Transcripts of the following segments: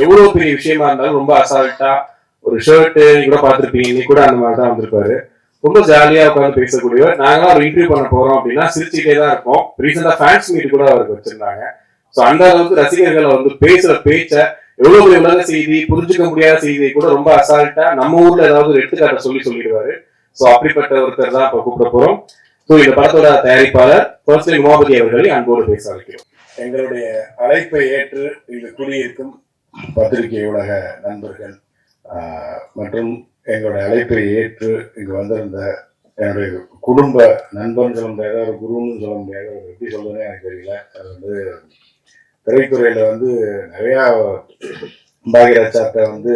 எவ்வளவு பெரிய விஷயமா இருந்தாலும் ரொம்ப அசால்ட்டா ஒரு ஷர்ட் கூட பார்த்திருப்பீங்க. நீ கூட அந்த மாதிரி தான் வந்திருப்பாரு. ரொம்ப ஜாலியா உட்காந்து பேசக்கூடியவர் நாங்களாம் ஒரு இன்டர்வியூ பண்ண போறோம் அப்படின்னா சிரிச்சுட்டே தான் இருக்கோம் ரீசெண்டா ஃபேன்ஸ் மீட் கூட அவருக்கு வச்சிருந்தாங்க. ஸோ அந்த அளவுக்கு ரசிகர்களை வந்து பேசுற பேச்ச எவ்வளவு பெரிய உலக செய்தி புரிஞ்சுக்க முடியாத செய்தியை கூட ரொம்ப அசால்ட்டா நம்ம ஊர்ல ஏதாவது ஒரு எடுத்துக்காட்ட சொல்லி சொல்லிடுவாரு. ஸோ அப்படிப்பட்ட ஒருத்தர் தான் இப்ப கூப்பிட போறோம். ஸோ இந்த படத்தோட தயாரிப்பாளர் ஃபர்ஸ்ட் உமாபதி அவர்களை அன்போடு பேச வைக்கிறோம் எங்களுடைய அழைப்பை ஏற்று இங்கு குடியிருக்கும் பத்திரிகை உலக நண்பர்கள் மற்றும் எங்களுடைய அழைப்பை ஏற்று இங்கு வந்திருந்த என்னுடைய குடும்ப நண்பன் சொல்ல முடியாத ஒரு குருன்னு சொல்ல முடியாத ஒரு எப்படி சொல்றதுன்னு எனக்கு தெரியல. அது வந்து திரைத்துறையில வந்து நிறையா பாகியராஜாட்ட வந்து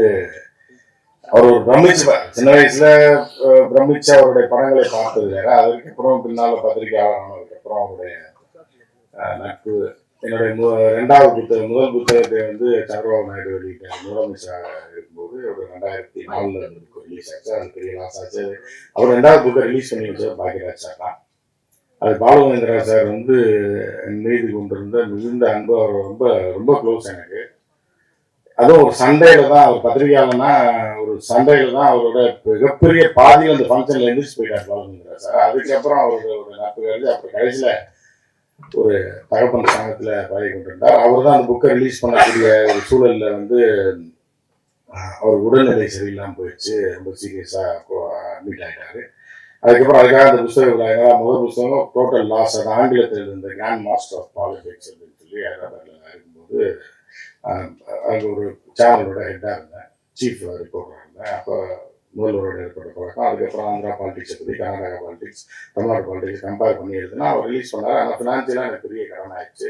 அவர் ஒரு பிரமிச்சு சின்ன வயசுல அஹ், பிரமிச்சு அவருடைய படங்களை பார்த்தது வேற. அதுக்கப்புறம் பின்னால பத்திரிகையாளர் ஆனதுக்கப்புறம் அவருடைய நட்பு என்னுடைய மு- ரெண்டாவது புத்தகம் முதல் புத்தகத்தை வந்து சந்திரபாபு நாயுடு வெளியிட்டார். முதலமைச்சராக இருக்கும்போது ஒரு ரெண்டாயிரத்தி நாலுல ரிலீஸ் ஆச்சு. அது பெரிய லாஸ் ஆச்சு. அவர் ரெண்டாவது புத்தகம் ரிலீஸ் பண்ணி வச்சது பாக்யராஜ் சார் தான். அது பாலுமகேந்திரா சார் வந்து மீது கொண்டிருந்த மிகுந்த அன்பு. அவர் ரொம்ப ரொம்ப க்ளோஸ் எனக்கு. அதுவும் ஒரு சண்டையில் தான் அவர் பத்திரிகையாளர்னா ஒரு சண்டையில் தான் அவரோட மிகப்பெரிய பாதி அந்த ஃபங்க்ஷன்ல எந்திரிச்சு போயிட்டார் பாலுமகேந்திரா சார். அதுக்கப்புறம் அவரோட ஒரு நட்பு வந்து அப்புறம் கடைசியில் ஒரு தகப்பன் சங்கத்தில் பழகி கொண்டிருந்தார். அவர் தான் அந்த புக்கை ரிலீஸ் பண்ணக்கூடிய ஒரு சூழலில் வந்து அவர் உடல்நிலை சரியில்லாமல் போயிடுச்சு. ரொம்ப சீரியஸாக அட்மிட் ஆகிட்டாரு அதுக்கப்புறம் அதுக்காக அந்த புஸ்தக விழா முதல் புத்தகம் டோட்டல் லாஸ் அது ஆங்கிலத்தில் இருந்த கிராண்ட் மாஸ்டர் ஆஃப் பாலிடிக்ஸ் அப்படின்னு சொல்லி ஹைதராபாத்தில் இருக்கும்போது அங்கே ஒரு சேனலோட ஹெட்டாக இருந்தேன். சீஃப் ரிப்போர்ட்டராக இருந்தேன். அப்போ முதல்வரோட ஏற்பட்ட பழக்கம் அதுக்கப்புறம் ஆந்திரா பாலிடிக்ஸை பற்றி Karnataka politics Tamil Nadu politics compare பண்ணி எழுதுனா அவர் ரிலீஸ் பண்ணார். ஆனால் ஃபினான்சியலாக எனக்கு பெரிய கடன் ஆயிடுச்சு.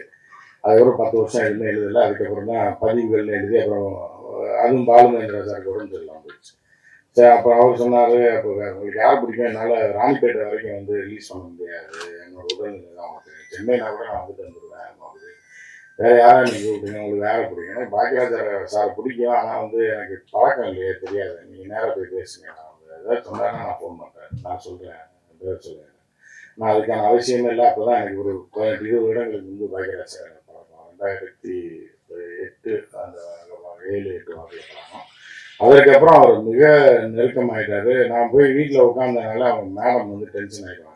அதுக்கப்புறம் பத்து வருஷம் எதுவுமே எழுதலை. அதுக்கப்புறம் தான் பதிவுகள் எழுதி அப்புறம் அதுவும் பாலுமேந்திரா சாருக்கு உடம்பு சரியில்லாமல் போயிடுச்சு. சரி அப்புறம் அவர் சொன்னார் அப்போ உங்களுக்கு யார் பிடிக்கும் என்னால் ராணிப்பேட்டை வரைக்கும் வந்து ரிலீஸ் பண்ண முடியாது. என்னோட உடல்நிலை தான் சென்னைனா கூட நான் வந்துட்டு வந்துடுவேன் வேற யாரும் நீங்கள் கூப்பிடுங்க உங்களுக்கு வேலை பிடிக்கும் பாக்கியராஜர் சார் பிடிக்கும். ஆனால் வந்து எனக்கு பழக்கம் இல்லையே தெரியாது. நீங்கள் நேராக போய் பேசுங்க. நான் வந்து ஏதாவது சொன்னாருன்னா நான் ஃபோன் பண்ணுறேன் நான் சொல்கிறேன் பேர் சொல்கிறேன் நான் அதுக்கான அவசியமே இல்லை. அப்போ தான் எனக்கு ஒரு பதினெட்டு இருபது இடங்களுக்கு வந்து பாக்கியராஜ் சார் எனக்கு பழக்கம். ரெண்டாயிரத்தி எட்டு அந்த ஏழு எட்டு வாக்கில் பழக்கம். அதற்கப்புறம் அவர் மிக நெருக்கமாயிட்டாரு. நான் போய் வீட்டில் உட்காந்தனால அவங்க மேடம் வந்து டென்ஷன் ஆகிடுவாங்க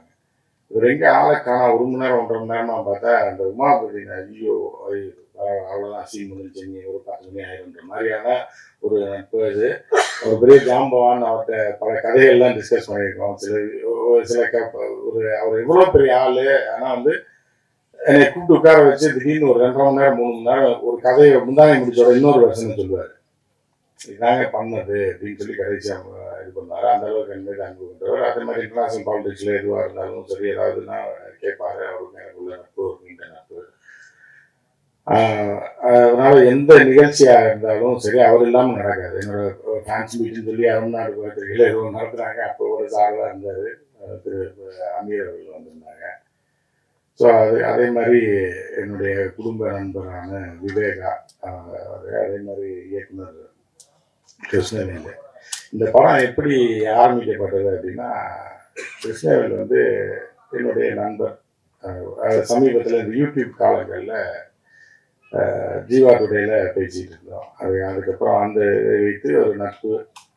ரெண்டு எங்கே ஆளை காணா ஒரு மணி நேரம் ஒன்றரை மணி நேரமா பார்த்தா அந்த உமாபதி ஐயோ ஐயோ, அவ்வளோதான் சீ முடிஞ்சு ஒரு பத்து மணி ஆயிருன்ற மாதிரியான ஒரு நட்பு இது ஒரு பெரிய ஜாம்பவான் அவர்கிட்ட பல கதைகள்லாம் டிஸ்கஸ் பண்ணியிருக்கோம். சில சில க ஒரு அவர் எவ்வளோ பெரிய ஆள் ஆனால் வந்து என்னை கூப்பிட்டு உட்கார வச்சு திடீர்னு ஒரு ரெண்டரை மணி நேரம் மூணு மணி நேரம் ஒரு கதையை முந்தானை முடிச்சோட இன்னொரு வருஷம்னு சொல்லுவார். இதாங்க பண்ணது அப்படின்னு சொல்லி கடைசி அவங்க இது பண்ணாரு அந்த அளவுக்கு என் அன்பு கொண்டவர் அதே மாதிரி இன்டர்நேஷனல் பாலிடிக்ஸ்ல எதுவாக இருந்தாலும் சரி ஏதாவது நான் கேட்பாரு அவருக்கு எனக்குள்ள நட்பு நீண்ட நட்பு. அதனால் அதனால எந்த நிகழ்ச்சியாக இருந்தாலும் சரி அவர் இல்லாமல் நடக்காது. என்னோட ஃபேன்ஸ் மீட்னு சொல்லி அரும்நாடு பத்திரிகையில் எதுவும் நடத்துனாங்க அப்போ ஒரு சார்பாக இருந்தார் திரு அமீர் அவர்கள் வந்திருந்தாங்க. ஸோ அது அதே மாதிரி என்னுடைய குடும்ப நண்பரான விவேகா ஆஹ் அதே மாதிரி இயக்குனர் கிருஷ்ணவேல். இந்த படம் எப்படி ஆரம்பிக்கப்பட்டது அப்படின்னா கிருஷ்ணவேல் வந்து என்னுடைய நண்பர். சமீபத்தில் இந்த யூடியூப் காலங்களில் ஜீவா துறையில் பேசிகிட்டு இருந்தோம். அது அதுக்கப்புறம் அந்த இதை வைத்து ஒரு நட்பு.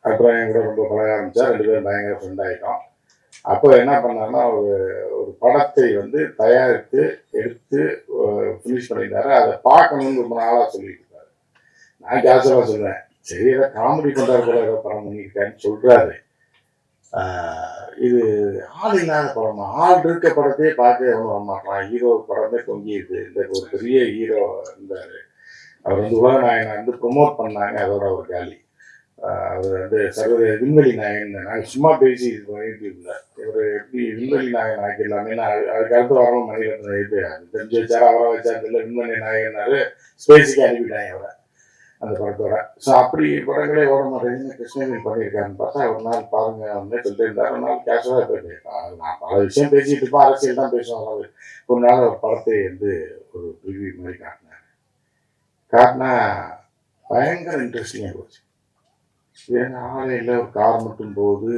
அப்புறம் என் கூட ரொம்ப பழக ஆரம்பிச்சா ரெண்டு பேரும் பயங்கர ஃப்ரெண்ட் ஆகிட்டோம் அப்போ என்ன பண்ணாருன்னா ஒரு ஒரு படத்தை வந்து தயாரித்து எடுத்து ஃபினிஷ் பண்ணியிருந்தாரு அதை பார்க்கணும்னு ரொம்ப நாளாக சொல்லிட்டு இருந்தாரு. நான் கேஷுவலாக சொல்லுவேன் சரி காமெடி பண்றாரு ஏதோ படம் பண்ணியிருக்கேன்னு சொல்கிறாரு இது ஆள் இல்லாத படமா? ஆள் இருக்க படத்தையே பார்க்க எவனும் வர மாட்டான் ஹீரோ படமே தொங்கிடுது இந்த ஒரு பெரிய ஹீரோ இருந்தார் அவர் வந்து உலக நாயனை வந்து ப்ரொமோட் பண்ணாங்க அதோட ஒரு காலி. அவர் வந்து சர்வதேச விண்வெளி நாயகன். நாங்கள் சும்மா பேசி இது பண்ணிட்டு இருந்தார் இவர் எப்படி விண்வெளி நாயகன் ஆக்கிடலாமே அதுக்கு அடுத்து வரணும் மணிரத்னம் இது தெரிஞ்சு வச்சாரு. அவரை வச்சாரு. இல்லை விண்வெளி நாயன்னாரு ஸ்பேஸுக்கு அனுப்பிட்டாங்க அவரை அந்த படத்தோட ஸோ அப்படி படங்களே ஓட மாட்டேங்குது கிருஷ்ணகிரி பண்ணியிருக்காருன்னு பார்த்தா ஒரு நாள் பாருங்க வந்து சொல்லிட்டு இருந்தார் ஒரு நாள் கேஷுவலாக போயிட்டு நான் பல விஷயம் பேசிட்டு இருப்பேன். அரசியல் தான் பேசுவோம். ஒரு நாள் ஒரு படத்தை வந்து ஒரு ரிவ்யூ மாதிரி காட்டினார். காட்டினா பயங்கர இன்ட்ரெஸ்டிங்காக போச்சு ஏன்னா ஆலையில் ஒரு கார் மட்டும் போகுது.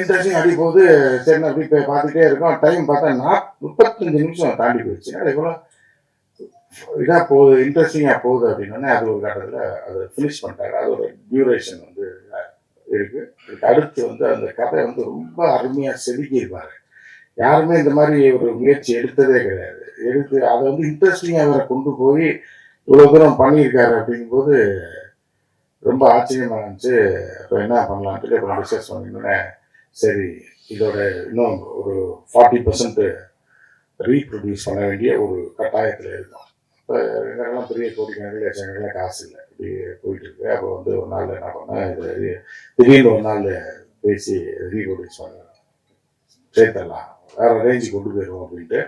இன்ட்ரெஸ்டிங் அடி போகுது. சரி நான் அப்படி போய் பார்த்துட்டே இருக்கோம். டைம் பார்த்தா நான் முப்பத்தஞ்சு நிமிஷம் தாண்டி போயிடுச்சு. அது இவ்வளோ இதாக போகுது இன்ட்ரெஸ்டிங்காக போகுது அப்படின்னோடனே அது ஒரு கட்டத்தில் அதை ஃபினிஷ் பண்ணிட்டாங்க. அது ஒரு டியூரேஷன் வந்து இருக்குது அடுத்து வந்து அந்த கதை வந்து ரொம்ப அருமையாக செதுக்கியிருப்பார். யாருமே இந்த மாதிரி ஒரு முயற்சி எடுத்ததே கிடையாது. எடுத்து அதை வந்து இன்ட்ரெஸ்டிங்காக அவரை கொண்டு போய் இவ்வளோ தூரம் பண்ணியிருக்காரு அப்படிங்கும்போது ரொம்ப ஆச்சரியமாக இருந்துச்சு. அப்போ என்ன பண்ணலான்ட்டு அப்புறம் டிஸ்கஸ் பண்ணினோடனே சரி இதோட இன்னும் ஒரு ஃபார்ட்டி பர்சன்ட் ரீப்ரொடியூஸ் பண்ண வேண்டிய ஒரு கட்டாயத்தில் இருக்கும் இப்போ எங்களுக்கெல்லாம் பெரிய கோடிக்கணக்கில் லட்சக்கணக்கில் காசு இல்லை இப்படி போயிட்டு இருக்கு அப்போ வந்து ஒரு நாள் என்ன பண்ணேன் இது திடீர்னு ஒரு நாள் பேசி ரீப்ரொடியூஸ் பண்ண சேர்த்தலாம் வேற ரேஞ்சு கொண்டு போயிடுவோம் அப்படின்ட்டு.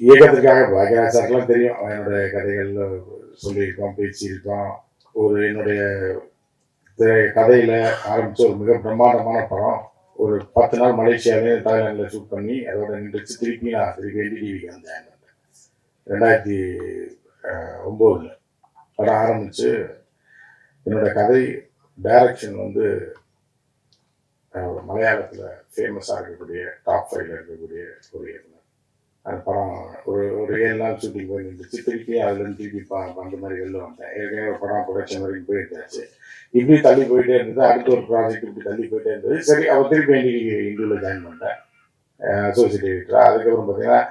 இயக்கத்திற்காக பாக்கியராஜ் சார்லாம் தெரியும். என்னுடைய கதைகள் சொல்லியிருக்கோம் பேசியிருக்கோம் ஒரு என்னுடைய கதையில் கதையில ஒரு மிக பிரம்மாண்டமான படம். ஒரு பத்து நாள் மலேசியாவிலே தாய்லாண்டில் ஷூட் பண்ணி அதோட நின்றுச்சு திருப்பி நான் திருப்பி என்டிடிவிக்கு வந்தேன். ரெண்டாயிரத்தி ஒம்போதில் படம் ஆரம்பித்து என்னோட கதை டைரக்ஷன் வந்து ஒரு மலையாளத்தில் ஃபேமஸாக இருக்கக்கூடிய டாப் ஃபைவ்ல இருக்கக்கூடிய ஒரு இயக்குனர். அந்த படம் ஒரு ஒரு ஏழு நாள் ஷூட்டிங் போய் நின்றுச்சு. திருப்பி அதுலேருந்து திருப்பி பா அந்த மாதிரி வெளில வந்தேன் ஏற்கனவே ஒரு படம் ப்ரொடக்ஷன் வரைக்கும் போயிருந்தாச்சு இப்படி தள்ளி போயிட்டே இருந்தது. அடுத்த ஒரு ப்ராஜெக்ட் இப்படி தள்ளி போயிட்டே இருந்தது. சரி அவள் திருப்பி இன்னைக்கு இந்துவில் ஜாயின் பண்ணிட்டேன். அசோசியேட் எடிட்டரா அதுக்கப்புறம் பார்த்தீங்கன்னா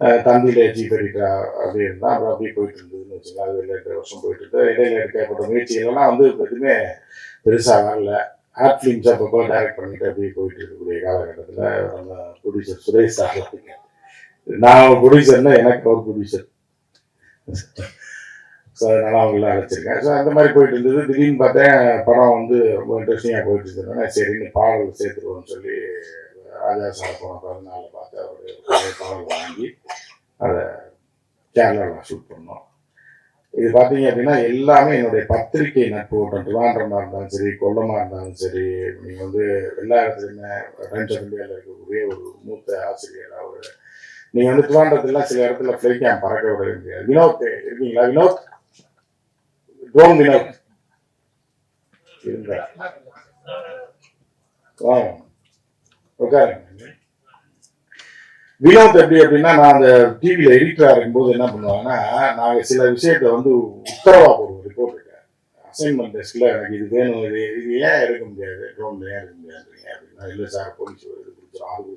அஹ், தந்தியில் சீஃப் அப்படின்னு அப்படி இருந்தால் அப்புறம் அப்படியே போயிட்டு இருந்ததுன்னு வச்சுக்கலாம் அது வெளில வருஷம் போயிட்டு இருந்தது இடையில எடுக்கப்பட்ட முயற்சிகள்லாம் வந்து எதுவுமே பெருசாக வரல ஆர்ட் ஃபிலிம்ஸ் அப்பப்போ டைரக்ட் பண்ணிட்டு அப்படியே போயிட்டு இருக்கக்கூடிய காலகட்டத்தில் நம்ம ப்ரொடியூசர் சுரேஷ் சார் நான் ப்ரொடியூசர்னா எனக்கு ஒரு ப்ரொடியூசர் ஸோ அதனால அவங்கள அழைச்சிருக்கேன். ஸோ அந்த மாதிரி போயிட்டு இருந்தது. திடீர்னு பார்த்தேன் படம் வந்து ரொம்ப இன்ட்ரெஸ்டிங்காக போயிட்டு இருந்ததுனால சரின்னு பாடல் சேர்த்துருவோம்னு சொல்லி ராஜா சார் போன பிறந்தநாள பார்த்து அவருடைய பழைய வாங்கி அதை கேரளாவில் ஷூட் பண்ணோம் இது பார்த்தீங்க அப்படின்னா எல்லாமே என்னுடைய பத்திரிகை நட்பு ஓட்டம் திருவாண்டமாக இருந்தாலும் சரி கொல்லமாக இருந்தாலும் சரி நீங்கள் வந்து எல்லா இடத்துலையுமே ரெண்டு இந்தியாவில் இருக்கக்கூடிய ஒரு மூத்த ஆசிரியர் அவர் நீங்கள் வந்து திருவாண்டத்துலாம் சில இடத்துல ஃப்ளைட் கேம் பறக்க விட முடியாது வினோத் இருக்கீங்களா வினோத் ட்ரோன் வினோத் இருந்தா ஆ உட்காருங்க வினோத் எப்படி அப்படின்னா நான் அந்த டிவியில் எடிட்டராக இருக்கும்போது என்ன பண்ணுவாங்கன்னா நாங்கள் சில விஷயத்தை வந்து உத்தரவா போடுவோம் ரிப்போர்ட் அசைன்மெண்ட் டெஸ்கில் எனக்கு இது வேணும் இது இது ஏன் எடுக்க முடியாது? ட்ரோனில் ஏன் எடுக்க முடியாதுங்க அப்படின்னா இல்லை சார் போலீஸ் இது கொடுத்துரும் ஆகுது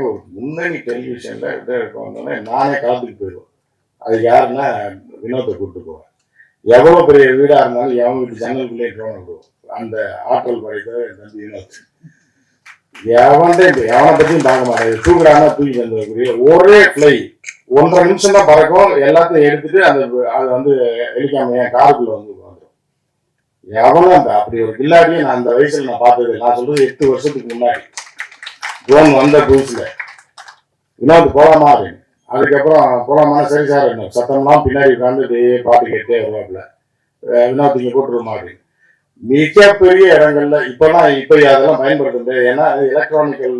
ஒரு முன்னணி டெலிவிஷனில் இதை எடுக்க நானே கலந்துட்டு போயிடுவேன். அது யாருன்னா வினோத்தை கூப்பிட்டு போவேன். எவ்வளோ பெரிய வீடாக இருந்தாலும் எவன் வீட்டு ஜன்னலுக்குள்ளே ட்ரோன் விடுவோம் அந்த ஆற்றல் படைத்த என் தம்பி வினோத். எவன்டே எவனை பற்றியும் பார்க்க மாட்டேன். தூக்குறானா தூக்கி வந்துடக்கூடிய ஒரே ஃப்ளை ஒன்றரை நிமிஷம் தான் பறக்கும். எல்லாத்தையும் எடுத்துட்டு அந்த அது வந்து எலிக்காம என் காருக்குள்ள வந்து வந்துடும் எவனும் அந்த அப்படி ஒரு கில்லாடியை நான் அந்த வயசுல நான் பார்த்தது நான் சொல்றது எட்டு வருஷத்துக்கு முன்னாடி. ட்ரோன் வந்த புதுசுல இன்னொரு போலாமா அப்படின்னு. அதுக்கப்புறம் போலாமா? சரி சார் என்ன சத்தம்லாம் பின்னாடி உட்காந்து இதே பாட்டு கேட்டே வருவாப்புல. அஹ் வினோத் இங்க போட்டுருமா அப்படின்னு. மிகப்பெரிய இடங்கள்ல இப்பெல்லாம் இப்ப அதெல்லாம் பயன்படுத்த முடியாது. ஏன்னா எலக்ட்ரானிக்கல்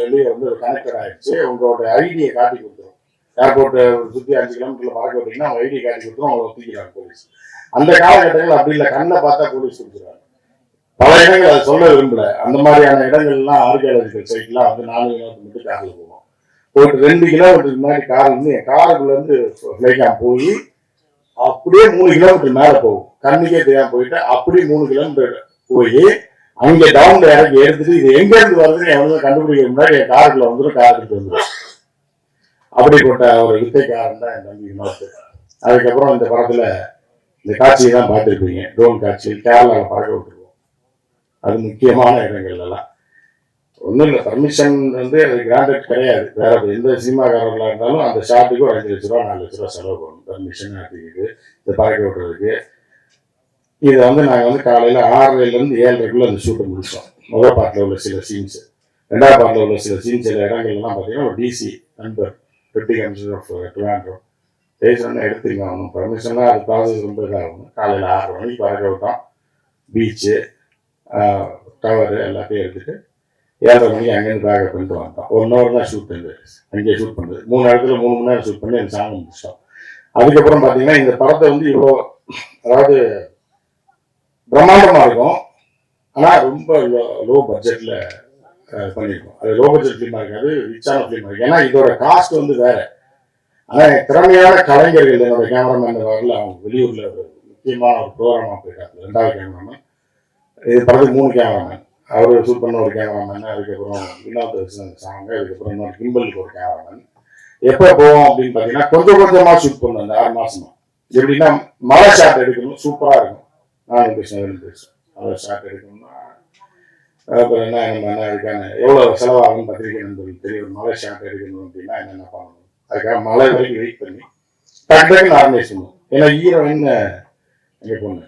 வெளியே வந்து கனெக்டட் ஆயிடுச்சு. உங்களோட ஐடியை காட்டி கொடுத்துரும். ஏர்போர்ட் சுத்தி அஞ்சு கிலோமீட்டர்ல பறக்க விட்டீங்கன்னா அவங்க ஐடி காட்டி கொடுத்துரும் அவங்களை தூக்கிறாங்க போலீஸ் அந்த காலகட்டங்கள் அப்படி இல்லை. கண்ணை பார்த்தா போலீஸ் கொடுத்துருவாங்க. பல இடங்கள் அதை சொல்ல விரும்பல. அந்த மாதிரியான இடங்கள்லாம் ஆர்கியாலஜிக்கல் சைட்லாம் வந்து நாலு கிலோமீட்டர் மட்டும் காரில் போவோம் போயிட்டு ரெண்டு கிலோமீட்டருக்கு முன்னாடி கார் வந்து என் காருக்குள்ள இருந்து ஃபிளைக்காம் போய் அப்படியே மூணு கிலோமீட்டர் மேல போகும். கண்ணுக்கே தெரியாம போயிட்டு அப்படியே மூணு கிலோமீட்டர் போய் அங்க டவுன்ல இறங்கி எடுத்துட்டு இது எங்க இருந்து வருதுன்னு எவ்வளவு கண்டுபிடிக்க முன்னாடி என் காருக்குள்ள வந்துடும் கார் எடுத்து வந்துடும் அப்படிப்பட்ட ஒரு வித்தைக்காரன் தான் என் தம்பி வினோத். அதுக்கப்புறம் இந்த படத்துல இந்த காட்சியை தான் பார்த்துருப்பீங்க. ட்ரோன் காட்சி கேரளாவில் பார்க்க விட்டுருவோம். அது முக்கியமான இடங்கள்லாம் ஒன்றும் இல்லை பர்மிஷன் வந்து அது கிராண்டட் கிடையாது. வேற எந்த சினிமாக்காரர்களாக இருந்தாலும் அந்த ஷாட்டுக்கு ஒரு அஞ்சு லட்ச ரூபா நாலு லட்ச ரூபா செலவு பண்ணணும் பர்மிஷன் அப்படிங்கிறது இந்த பறக்க விட்டுறதுக்கு. இதை வந்து நாங்கள் வந்து காலையில் ஆறரைலேருந்து ஏழரைக்குள்ளே அந்த ஷூட்டை முடிச்சோம். முதல் பாட்டில் உள்ள சில சீன்ஸ் ரெண்டாவது பாட்டில் உள்ள சில சீன்ஸ் சில இடங்கள்லாம் பார்த்தீங்கன்னா ஒரு டிசி நண்பர் டெப்டி கமிஷனர் ஆஃப் ட்ரிவாண்ட்ரோ பேசணும்னு எடுத்துருங்க ஆகணும் பர்மிஷன்லாம் அது ப்ராசஸ் ரொம்ப இதாகும். காலையில் ஆறு மணிக்கு பறக்க விட்டோம். பீச்சு டவரு எல்லாத்தையும் எடுத்துட்டு ஏழரை மணிக்கு அங்கேருந்து பேக்கப் பண்ணிட்டு வந்தோம் ஒன் ஹவர் தான் ஷூட் பண்ணுது அங்கேயே ஷூட் பண்ணுறது மூணு இடத்துல மூணு மணி நேரம் ஷூட் பண்ணி அந்த சாங் முடிச்சிட்டோம் அதுக்கப்புறம் பார்த்தீங்கன்னா இந்த படத்தை வந்து இவ்வளோ அதாவது பிரம்மாண்டமாக இருக்கும். ஆனால் ரொம்ப லோ லோ பட்ஜெட்டில் பண்ணியிருக்கோம் அது லோ பட்ஜெட் ஃபிலிமாக இருக்காது ரிச்சான ஃபிலிமாக இருக்குது ஏன்னா இதோட காஸ்ட் வந்து வேற. ஆனால் திறமையான கலைஞர்கள் என்னோட கேமராமேன் வரல. அவங்க வெளியூரில் ஒரு முக்கியமான ஒரு ப்ரோக்ராமாக போயிருக்காங்க. ரெண்டாவது கேமராமேன் இது படத்துக்கு மூணு கேமராமேன் அவர் ஷூட் பண்ண ஒரு கேமராமேன் அதுக்கப்புறம் வினோத் சாங்க அதுக்கப்புறம் இன்னொரு கிம்பலுக்கு ஒரு கேமராமேன் எப்போ போவோம் அப்படின்னு பார்த்தீங்கன்னா கொஞ்சம் கொஞ்சமாக ஷூட் பண்ணுவோம் அந்த ஆறு மாசமா. எப்படின்னா மழை ஷாட் எடுக்கணும் சூப்பரா இருக்கும். நானும் கிருஷ்ணவேலும் பேசுவேன் மழை ஷாட் எடுக்கணும்னா அப்புறம் என்ன நம்ம என்ன அதுக்கான எவ்வளோ செலவாகும் பத்திரிகை நண்பர்களுக்கு தெரியும். ஒரு மழை ஷாட் எடுக்கணும் அப்படின்னா என்னென்ன பண்ணணும்? அதுக்காக மழை வரைக்கும் வெயிட் பண்ணி டக்கு டக்குன்னு ஆர்கனைஸ் பண்ணுவோம். ஏன்னா ஹீரோயின் எங்க பொண்ணு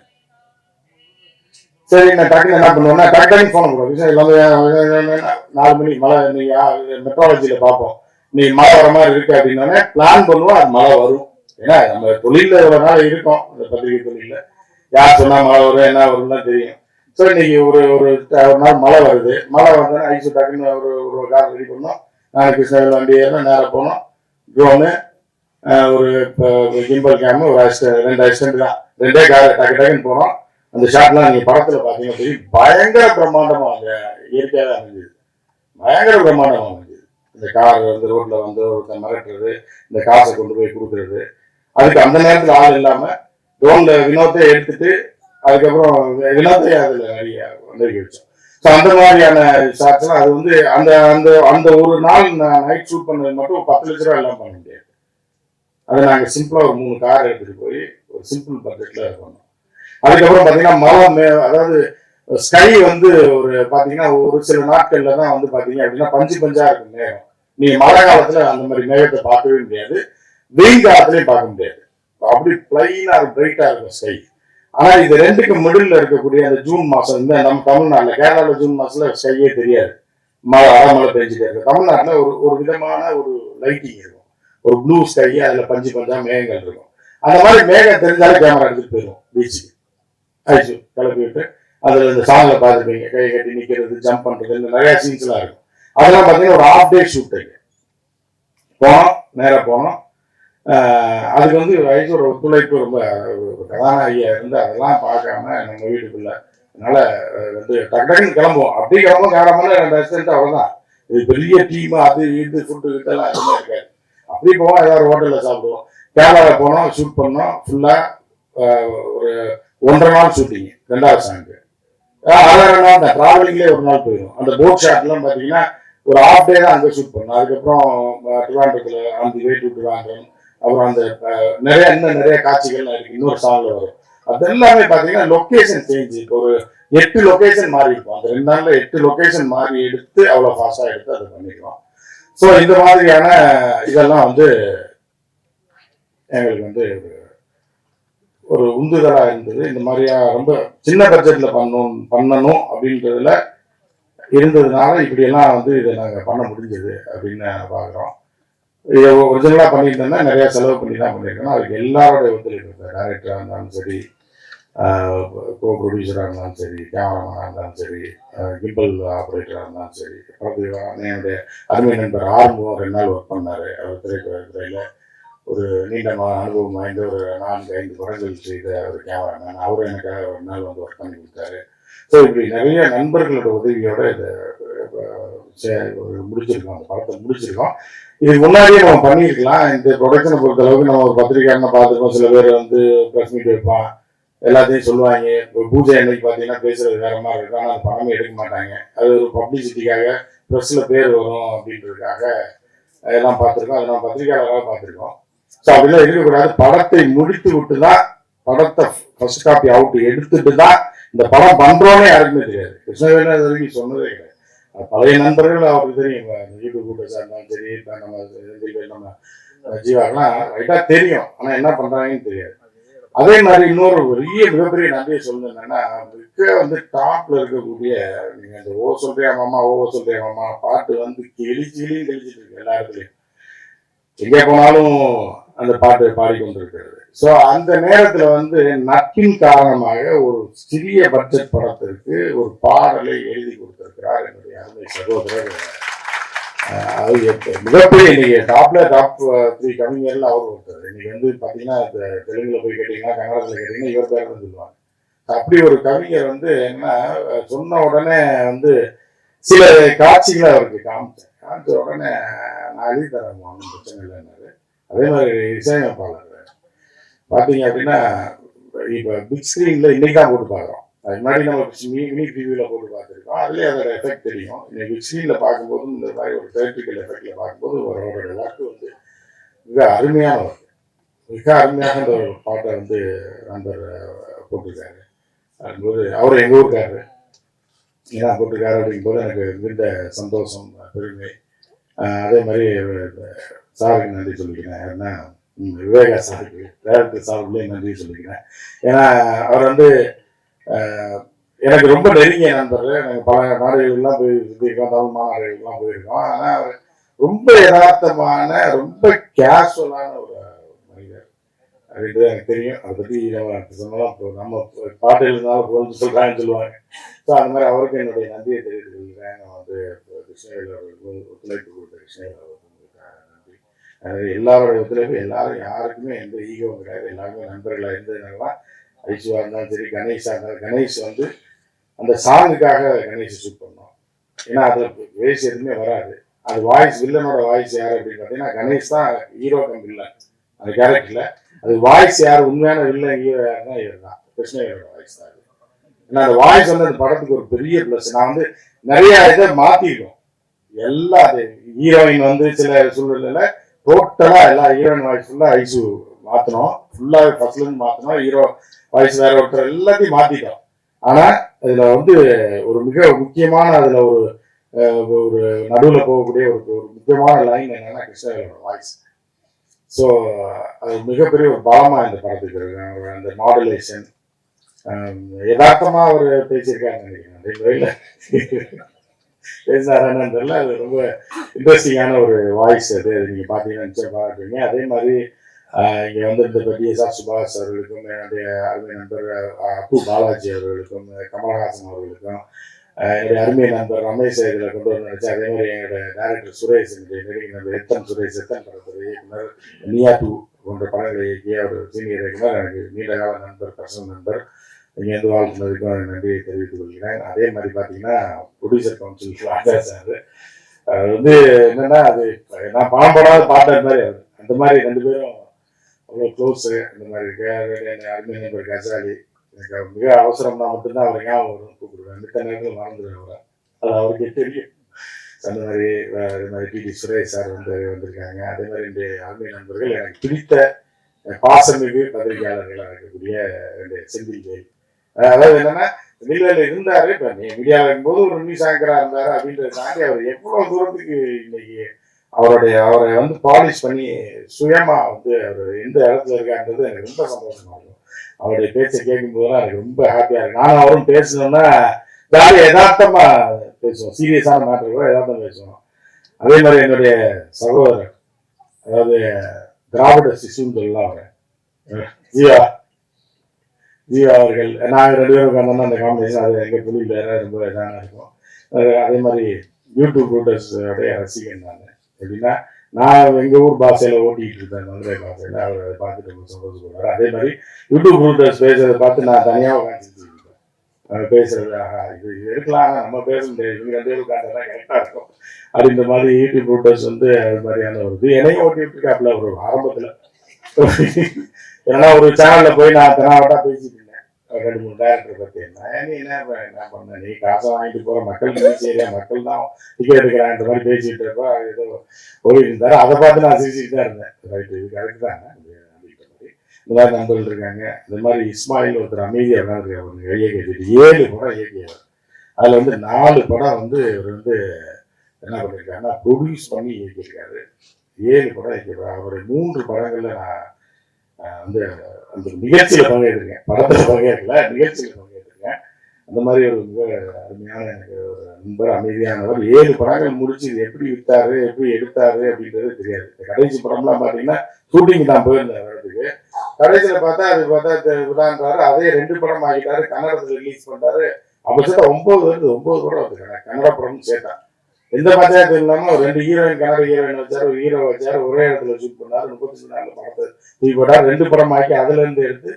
சரி நான் டக்குன்னு என்ன பண்ணுவேன்னா டக்கு டக்குன்னு ஃபோன் பண்ணுவோம் விஷயம் எல்லாமே நாலு மணி மழை நீங்க மெட்ராலஜியில் பார்ப்போம். நீ மழை வர மாதிரி இருக்கு அப்படின்னா பிளான் பண்ணுவோம் அது மழை வரும். ஏன்னா நம்ம தொழிலில் இவ்வளோ நாள் இருக்கோம். இந்த பத்திரிகை தொழில யார் சொன்னா மழை வரும் என்ன வரும்னு தெரியும். ஸோ இன்னைக்கு ஒரு ஒரு நாள் மழை வருது. மழை வந்து ஐசு டக்குன்னு ஒரு ஒரு கார் ரெடி பண்ணோம். நான் கிருஷ்ணகிரி வண்டி எல்லாம் நேராக போனோம். ட்ரோனு ஒரு கிம்பல் கேமு ஒரு ரெண்டு அசிஸ்டன்ட் தான். ரெண்டே கார் டக்கு டக்குன்னு போனோம். அந்த ஷாட்லாம் நீங்க படத்துல பாத்தீங்கன்னா தெரியும் பயங்கர பிரம்மாண்டமா அந்த இயற்கையா தான் அமைஞ்சது. பயங்கர பிரம்மாண்டமா அமைஞ்சது. இந்த கார் வந்து ரோட்ல வந்து ஒருத்தன் மிரட்டுறது இந்த காசை கொண்டு போய் கொடுக்கறது. அதுக்கு அந்த நேரத்துல ஆள் இல்லாம ட்ரோன்ல வினோத்தை எடுத்துட்டு அதுக்கப்புறம் வினோத்தை அதுல நிறைய நெருக்கி வச்சோம். ஸோ அந்த மாதிரியான ஷாட்ஸ்லாம் அது வந்து அந்த அந்த அந்த ஒரு நாள் நான் நைட் ஷூட் பண்ணது மட்டும் பத்து லட்ச ரூபா எல்லாம் பண்ண முடியாது. அதை நாங்கள் சிம்பிளாக ஒரு மூணு கார் எடுத்துட்டு போய் ஒரு சிம்பிள் பட்ஜெட்டில் பண்ணோம். அதுக்கப்புறம் பார்த்தீங்கன்னா மழை அதாவது ஸ்கை வந்து ஒரு பார்த்தீங்கன்னா ஒரு சில நாட்கள்ல தான் வந்து பார்த்தீங்க அப்படின்னா பஞ்சு பஞ்சா இருக்கும் மேகம். நீ மழை காலத்துல அந்த மாதிரி மேகத்தை பார்க்கவே முடியாது. வெயில் காலத்திலயும் பார்க்க முடியாது. அப்படி பிளைனா பிரைட்டா இருக்கும் ஸ்கை ஆனா இது ரெண்டுக்கு மிடில் இருக்கக்கூடிய அந்த ஜூன் மாசம் வந்து நம்ம தமிழ்நாட்டுல கேரளால ஜூன் மாசத்துல ஸ்கையே தெரியாது. மழை அடமழை பெஞ்சுட்டே இருக்கு. தமிழ்நாட்டுல ஒரு ஒரு விதமான ஒரு லைட்டிங் இருக்கும். ஒரு ப்ளூ ஸ்கை அதுல பஞ்சு பஞ்சா மேகங்கள் இருக்கும். அந்த மாதிரி மேகம் தெரிஞ்சாலே கேமரா எடுத்துட்டு போயிடும் பீச்சுக்கு அடிச்சு கிளப்பி விட்டு அதுல இந்த சாங்ல பார்த்துருப்பீங்க கை கட்டி நிக்கிறது ஜம்ப் பண்றது இந்த நிறைய சீன்ஸ் எல்லாம் இருக்கும். அதெல்லாம் பார்த்தீங்கன்னா ஒரு ஆஃப் டே ஷூட் போனோம் நேரா போனோம். அதுக்கு வந்து வயசோட ஒத்துழைப்பு ரொம்ப ஒரு கதாநாயகியா இருந்து அதெல்லாம் பார்க்காம நம்ம வீட்டுக்குள்ள அதனால வந்து டக்கு டக்குன்னு கிளம்புவோம். அப்படி கிளம்பும் கேரளாமல் ரெண்டு அசிஸ்டன்ட் அவ்வளோதான் இது பெரிய டீம் அது இது ஃபுட்டு கிட்டெல்லாம் எதுவுமே இருக்காது. அப்படி போவோம் ஏதாவது ஹோட்டலில் சாப்பிடுவோம். கேரளாவில் போனோம் ஷூட் பண்ணோம். ஃபுல்லாக ஒரு ஒன்றரை நாள் ஷூட்டிங் ரெண்டாவது சாங்கு அதான் அந்த டிராவலிங்லேயே ஒரு நாள் போயிடும். அந்த போட் ஷாட்லாம் பார்த்தீங்கன்னா ஒரு ஹாஃப் டே தான் அங்கே ஷூட் பண்ணோம் அதுக்கப்புறம் அஹ், திருவாண்டத்தில் அந்த வே டு திருவாண்டம் அப்புறம் அந்த நிறைய இன்னும் நிறைய காட்சிகள் இருக்கு. இன்னொரு சாங்ல வரும். அது எல்லாமே பார்த்தீங்கன்னா லொக்கேஷன் சேஞ்ச் இப்போ ஒரு எட்டு லொக்கேஷன் மாறி இருக்கும். அந்த ரெண்டு நாள்ல எட்டு லொக்கேஷன் மாறி எடுத்து அவ்வளோ ஃபாஸ்ட்டாக எடுத்து அதை பண்ணிக்கலாம். ஸோ இந்த மாதிரியான இதெல்லாம் வந்து எங்களுக்கு வந்து ஒரு- உந்துதலா இருந்தது. இந்த மாதிரியா ரொம்ப சின்ன பட்ஜெட்ல பண்ணணும் பண்ணணும் அப்படின்றதுல இருந்ததுனால இப்படியெல்லாம் வந்து இதை நாங்கள் பண்ண முடிஞ்சது அப்படின்னு பார்க்குறோம் இதை ஒரிஜினலாக பண்ணியிருந்தோம்னா நிறைய செலவு பண்ணி தான் பண்ணியிருக்கோம். அதுக்கு எல்லாரோட ஒத்துழைப்பு டைரக்டராக இருந்தாலும் சரி கோ ப்ரொடியூசராக இருந்தாலும் சரி கேமராமேனாக இருந்தாலும் சரி கிம்பல் ஆப்ரேட்டராக இருந்தாலும் சரி என்னுடைய அருமை நண்பர் ஆர்முகம் ரெண்டு நாள் ஒர்க் பண்ணார். அவர் திரைத்துறையில் ஒரு நீண்ட அனுபவம் வாய்ந்த ஒரு நான்கு ஐந்து படங்கள் செய்த ஒரு கேமராமேன். அவரும் எனக்காக ஒரு நாள் வந்து ஒர்க் பண்ணி கொடுத்தாரு. ஸோ இப்படி நிறைய நண்பர்களோட உதவியோட இதை முடிச்சிருக்கோம். அந்த படத்தை முடிச்சிருக்கோம். இதுக்கு முன்னாடியே நம்ம பண்ணியிருக்கலாம். இந்த ப்ரொடக்ஷனை பொறுத்த அளவுக்கு நம்ம ஒரு பத்திரிக்கையான பார்த்துருக்கோம் சில பேர் வந்து ப்ரெஸ் மீட் வைப்பான். எல்லாத்தையும் சொல்லுவாங்க. இப்போ பூஜை அன்னைக்கு பார்த்தீங்கன்னா பேசுறது வேற மாதிரி இருக்கும். ஆனால் படமே எடுக்க மாட்டாங்க. அது ஒரு பப்ளிசிட்டிக்காக ப்ரெஸ்ஸில் பேர் வரும் அப்படின்றதுக்காக எல்லாம் பார்த்துருக்கோம். அதை நம்ம பத்திரிக்கையாளராக பார்த்துருக்கோம். ஸோ அப்படிலாம் இருக்கக்கூடாது படத்தை முடித்து விட்டு தான் படத்தை ஃபர்ஸ்ட் காப்பி அவுட் எடுத்துட்டு தான் இந்த படம் பண்றோன்னே யாருக்குமே தெரியாது. கிருஷ்ணவேணா இது வரைக்கும் சொன்னதே கிடையாது. பழைய நண்பர்கள் அவருக்கு தெரியும். யூடியூப் கூட்டஸாக இருந்தாலும் சரி இப்போ நம்ம நம்ம ஜீவாக்கெல்லாம் ரைட்டாக தெரியும். ஆனால் என்ன பண்றாங்கன்னு தெரியாது. அதே மாதிரி இன்னொரு பெரிய மிகப்பெரிய நன்றியை சொல்லணும் என்னன்னா மிக வந்து டாப்ல இருக்கக்கூடிய நீங்க இந்த ஓ சொல்றியா மாமா ஓ சொல்றியா மாமா பாட்டு வந்து கிழிச்சு கிளியும் இருக்கு எல்லா இடத்துலையும். எங்கே போனாலும் அந்த பாட்டை பாடிக்கொண்டிருக்கிறது. ஸோ அந்த நேரத்தில் வந்து நட்பின் காரணமாக ஒரு சிறிய பட்ஜெட் படத்திற்கு ஒரு பாடலை எழுதி கொடுத்திருக்கிறார் என்னுடைய அருமை சகோதரர் அது மிகப்பெரிய இன்னைக்கு டாப்ல டாப் த்ரீ கவிஞர்ல அவர் ஒருத்தர். இன்னைக்கு வந்து பார்த்தீங்கன்னா இந்த தெலுங்குல போய் கேட்டீங்கன்னா கன்னடத்தில் கேட்டீங்கன்னா இவர் பேர் சொல்லுவாங்க. அப்படி ஒரு கவிஞர் வந்து என்ன சொன்ன உடனே வந்து சில காட்சிகளை அவருக்கு காமிச்சேன் காமிச்ச உடனே நான் எழுதி தரேன் ஒன்றும் பிரச்சனை இல்லைன்னாரு அதே மாதிரி இசையமைப்பாளர் பார்த்தீங்க அப்படின்னா இப்போ பிக் ஸ்க்ரீனில் இன்னைக்கு தான் போட்டு பார்க்குறோம். அது மாதிரி நம்ம மினி டிவியில் போட்டு பார்த்துருக்கோம். அதுலேயே அதோட எஃபெக்ட் தெரியும். இன்னைக்கு பிக் ஸ்க்ரீனில் பார்க்கும்போது இந்த மாதிரி ஒரு தேர்ட்டிக்கல் எஃபெக்டில் பார்க்கும்போது ஒரு அவரோட ஒர்க் வந்து மிக அருமையான ஒர்க் மிக அருமையாக அந்த ஒரு பாட்டை வந்து நண்பர் போட்டிருக்காரு. அதுபோது அவர் எங்கள் ஊருக்காரு ஏன்னா போட்டிருக்காரு அப்படிங்கும்போது எனக்கு மிகுந்த சந்தோஷம் பெருமை. அதே மாதிரி சாருக்கு நன்றி சொல்லிக்கிறேன். ஏன்னா ம், விவேகா சாருக்கு டேரக்டர் சாருக்குள்ளே நன்றி சொல்லிக்கிறேன். ஏன்னா அவர் வந்து எனக்கு ரொம்ப நெருங்கிய நண்பர் நாங்கள் பல நாடுகள்லாம் போய் சுற்றிருக்கோம் தமிழ் மாநாடுகள்லாம் போயிருக்கோம். ஆனால் அவர் ரொம்ப யதார்த்தமான ரொம்ப கேஷுவலான ஒரு மனிதர். அப்படின்றது எனக்கு தெரியும். அதை பற்றி நம்ம சொன்னாலும் இப்போ நம்ம பாட்டு இருந்தாலும் புகழ்ந்து சொல்கிறாங்கன்னு சொல்லுவாங்க. ஸோ அந்த மாதிரி அவருக்கு என்னுடைய நன்றியை தெரிவித்துக் கொள்கிறேன். நான் வந்து கிருஷ்ணகிரி அவர்களுக்கு ஒத்துழைப்பு கொடுத்த கிருஷ்ணகிரி அவர்களுக்கு. நன்றி எல்லாரோட ஒத்துழைப்பு எல்லாரும் யாருக்குமே எந்த ஈகோவும் கிடையாது. எல்லாருமே நண்பர்களாக இருந்ததுனால ஐசுவா இருந்தாலும் சரி கணேஷா இருந்தாலும் கணேஷ் வந்து அந்த சாங்குக்காக கணேஷ் ஷூட் பண்ணோம் ஏன்னா அதில் வேஸ் எதுவுமே வராது. அது வாய்ஸ் வில்லனோட வாய்ஸ் யார் அப்படின்னு பார்த்தீங்கன்னா கணேஷ் தான் ஹீரோ கம் வில்லன் அந்த கேரக்டரில் அது வாய்ஸ் யார் உண்மையான வில்லன் ஹீரோ யாருன்னா இவர் தான். கிருஷ்ணகிரியோட வாய்ஸ் தான் அது. ஏன்னா அந்த வாய்ஸ் வந்து அந்த படத்துக்கு ஒரு பெரிய ப்ளஸ் நான் வந்து நிறைய இதை மாற்றிருக்கோம் எல்லா ஹீரோயின் வந்து சில சூழ்நிலையில் டோட்டலா எல்லா ஹீரோயின் வாய்ஸ் ஃபுல்லா ஐசு மாத்தணும் ஃபுல்லா ஃபர்ஸ்ட்ல இருந்து மாத்தணும் ஹீரோ வாய்ஸ் வேற ஒருத்தர் எல்லாத்தையும் மாத்திட்டோம். ஆனா அதுல வந்து ஒரு மிக முக்கியமான அதுல ஒரு ஒரு நடுவுல போகக்கூடிய ஒரு ஒரு முக்கியமான லைன் என்னன்னா கிருஷ்ணகிரியோட வாய்ஸ் ஸோ அது மிகப்பெரிய ஒரு பலமா இந்த படத்துக்கு இருக்கு அந்த மாடுலேஷன் யதார்த்தமா அவர் பேசியிருக்காருன்னு நினைக்கிறேன். அதே பேசுறாருன்னு தெரியல அது ரொம்ப இன்ட்ரெஸ்டிங்கான ஒரு வாய்ஸ் அது. நீங்க பாத்தீங்கன்னா நிச்சயம் பார்க்குறீங்க அதே மாதிரி ஆஹ், இங்க வந்து இந்த பட்டியசா சுபாஷ் அவர்களுக்கும் என்னுடைய அருமை நண்பர் அப்பு பாலாஜி அவர்களுக்கும் கமலஹாசன் அவர்களுக்கும் என்னுடைய அருமை நண்பர் ரமேஷ் இதில் கொண்டு வந்து நினைச்சு அதே மாதிரி எங்களுடைய டேரக்டர் சுரேஷ் என்னுடைய நடிகை நண்பர் எத்தன் சுரேஷ் எத்தன் படத்துறை இயக்குனர் நியா டூ போன்ற படங்களை இயக்கிய ஒரு சீனியர் இயக்குனர் எனக்கு நீண்ட கால நண்பர் பர்சனல் நண்பர். இங்கேருந்து வாழ்த்துனதுக்கும் நன்றியை தெரிவித்துக் கொள்கிறேன். அதே மாதிரி பார்த்தீங்கன்னா ப்ரொடியூசர் கவுன்சில் ராஜா சார் அது வந்து என்னன்னா அது நான் பணம் போடாத பாட்டர் மாதிரி அது. அந்த மாதிரி ரெண்டு பேரும் அவ்வளோ க்ளோஸு அந்த மாதிரி இருக்கு. அது என் அருமை நண்பர் கசாலி எனக்கு மிக அவசரம்னா மட்டும்தான் அவர் ஞாபகம் வரும் கூப்பிடுவேன். மித்த நேரத்தில் மறந்துடுவேன் அவரை. அது அவருக்கே தெரியும். அந்த மாதிரி இந்த மாதிரி டிடி சுரேஷ் சார் வந்து வந்திருக்காங்க. அதே மாதிரி இந்த அருமை நண்பர்கள். எனக்கு பிடித்த பாசமிகு பத்திரிகையாளர்களாக இருக்கக்கூடிய ரெண்டு செந்தில் வேல். அதாவது என்னன்னா வெளியில இருந்தாரு இப்ப மீடியாவின் போது ஒரு நியூஸ் ஆங்கரா இருந்தாரு அப்படின்றத தாண்டி அவர் எவ்வளவு தூரத்துக்கு இன்னைக்கு அவருடைய அவரை வந்து பாலிஷ் பண்ணி சுயமா வந்து அவர் எந்த இடத்துல இருக்காங்கிறது எனக்கு ரொம்ப சந்தோஷமா இருக்கும். அவருடைய பேச்சை கேட்கும் போதெல்லாம் எனக்கு ரொம்ப ஹாப்பியா இருக்கு. நானும் அவரும் பேசணும்னா ஜாலியா யதார்த்தமா பேசுவோம். சீரியஸான மேட்டர் கூட யதார்த்தம் பேசுவோம். அதே மாதிரி என்னுடைய சகோதரர் அதாவது திராவிட சிசுன்னு சொல்லலாம் அவரை. ஜீவா ஜீவா அவர்கள் நான் ரெண்டு பேரும் உட்காந்தோம்னா அந்த காம்பினேஷன் அது எங்கள் தொழில் வேற ரொம்ப இதான இருக்கும். அதே மாதிரி யூடியூப் ரூட்டர்ஸோடைய ரசிகன் நான். எப்படின்னா நான் எங்கள் ஊர் பாஷையில் ஓட்டிகிட்டு இருந்தேன் மதுரை பாஷையில். அவர் அதை பார்த்துட்டு ரொம்ப சந்தோஷப்படுவார் அதே மாதிரி யூடியூப் ரூட்டர்ஸ் பேசுறதை பார்த்து நான் தனியாக உட்காந்துட்டு இருக்கேன் பேசுறது இது இது நம்ம பேச முடியாது. இவங்க ரெண்டு பேரும் உட்காந்து கரெக்டாக இருக்கும். அப்படின்ற மாதிரி யூடியூப் ரூட்டர்ஸ் வந்து அது மாதிரியான ஒரு இது. என்னையும் ஓட்டிட்டு இருக்காப்புல ஒரு ஆரம்பத்தில். ஏன்னா ஒரு சேனல்ல போய் நான் தெனாவட்டா பேசிட்டு இருந்தேன். ரெண்டு மூணு டேரக்டர் பத்தி. நான் நீ என்ன என்ன பண்ண? நீ காசை வாங்கிட்டு போற. மக்கள் நீ சரியா மக்கள் தான் டிக்கெட் எடுக்கிறான்ற மாதிரி பேசிட்டு இருப்பா. ஏதோ ஓடிட்டு இருந்தாரு அதை பார்த்து நான் சிரிச்சுட்டு தான் இருந்தேன். ரைட் இது கரெக்ட் தான்? மாதிரி இந்த மாதிரி நண்பர்கள் இருக்காங்க. இந்த மாதிரி இஸ்மாயில் ஒருத்தர் அமைதியாக உட்காந்துருக்காரு அவருக்கு கையை கேட்டுட்டு ஏழு படம் இயக்கியவர் அதில் வந்து நாலு படம் வந்து இவர் வந்து என்ன பண்ணியிருக்காருன்னா ப்ரொடியூஸ் பண்ணி இயக்கியிருக்காரு. ஏழு படம் இயக்கியிருக்காரு. அவருடைய மூன்று படங்களில் நான் வந்து அந்த நிகழ்ச்சியில பங்கேற்றிருக்கேன். படத்துல பங்கேற்கல நிகழ்ச்சியில பங்கேற்றிருக்கேன். அந்த மாதிரி ஒரு மிக அருமையான எனக்கு ஒரு நண்பர் அமைதியானவர். ஏழு படங்கள் முடிச்சு இது எப்படி வித்தாரு எப்படி எடுத்தாரு அப்படின்றது தெரியாது. கடைசி படம்லாம் பாத்தீங்கன்னா ஷூட்டிங் தான் போயிருந்தேன் வரதுக்கு கடைசியில பார்த்தா அது பார்த்தா இது விடான்றாரு அதே ரெண்டு படம் ஆகிட்டாரு. கன்னடத்துல ரிலீஸ் பண்ணாரு அப்ப சேர்த்தா ஒன்பது வருது ஒன்பது படம் வந்து கன்னட படம்னு சேர்த்தா. எந்த பஞ்சாயத்து இல்லாம ஒரு ரெண்டு ஹீரோயின் கன்னட ஹீரோயின் வச்சார் ஒரு ஹீரோ வச்சார் ஒரே இடத்துல ஷூட் பண்ணாரு முப்பத்தி நாலு படத்தை தூக்கி போட்டார் ரெண்டு படம் ஆக்கி அதுல இருந்து எடுத்து